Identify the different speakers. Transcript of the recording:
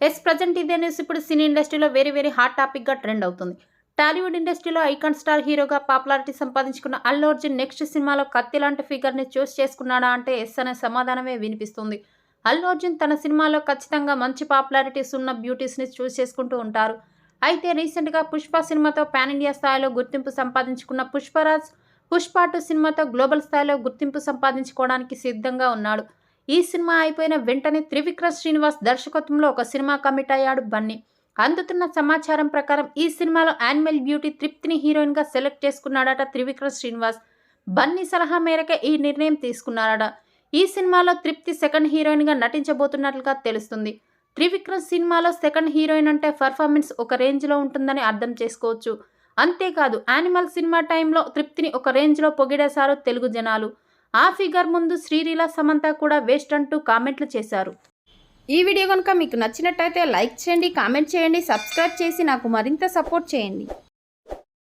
Speaker 1: Yes present ఇదే news ఇప్పుడు సినీ ఇండస్ట్రీలో వెరీ వెరీ హాట్ టాపిక్గా ట్రెండ్ అవుతుంది. టాలీవుడ్ ఇండస్ట్రీలో ఐకాన్ స్టార్ హీరోగా పాపులారిటీ సంపాదించుకున్న అల్లు అర్జున్ నెక్స్ట్ సినిమాలో కత్తి లాంటి ఫిగర్ని చూస్ చేసుకున్నాడా అంటే ఎస్ అనే సమాధానమే వినిపిస్తుంది. అల్లు అర్జున్ తన సినిమాలో ఖచ్చితంగా మంచి పాపులారిటీస్ ఉన్న బ్యూటీస్ని చూస్ చేసుకుంటూ ఉంటారు. అయితే రీసెంట్గా పుష్ప సినిమాతో పాన్ ఇండియా స్థాయిలో గుర్తింపు సంపాదించుకున్న పుష్పరాజ్ పుష్ప టూ సినిమాతో గ్లోబల్ స్థాయిలో గుర్తింపు సంపాదించుకోవడానికి సిద్ధంగా ఉన్నాడు. ఈ సినిమా అయిపోయిన వెంటనే త్రివిక్రమ్ శ్రీనివాస్ దర్శకత్వంలో ఒక సినిమా కమిట్ అయ్యాడు బన్నీ. అందుతున్న సమాచారం ప్రకారం ఈ సినిమాలో యానిమల్ బ్యూటీ తృప్తిని హీరోయిన్గా సెలెక్ట్ చేసుకున్నాడట త్రివిక్రమ్ శ్రీనివాస్. బన్నీ సలహా మేరకే ఈ నిర్ణయం తీసుకున్నాడట ఈ సినిమాలో తృప్తి సెకండ్ హీరోయిన్గా నటించబోతున్నట్లుగా తెలుస్తుంది. త్రివిక్రమ్ సినిమాలో సెకండ్ హీరోయిన్ అంటే పర్ఫార్మెన్స్ ఒక రేంజ్లో ఉంటుందని అర్థం చేసుకోవచ్చు. అంతేకాదు యానిమల్ సినిమా టైంలో తృప్తిని ఒక రేంజ్లో పొగిడేశారు తెలుగు జనాలు. ఆ ఫిగర్ ముందు శ్రీరీల సమంత కూడా వేస్ట్ అంటూ కామెంట్లు చేశారు. ఈ వీడియో కనుక మీకు నచ్చినట్టయితే లైక్ చేయండి కామెంట్ చేయండి సబ్స్క్రైబ్ చేసి నాకు మరింత సపోర్ట్ చేయండి.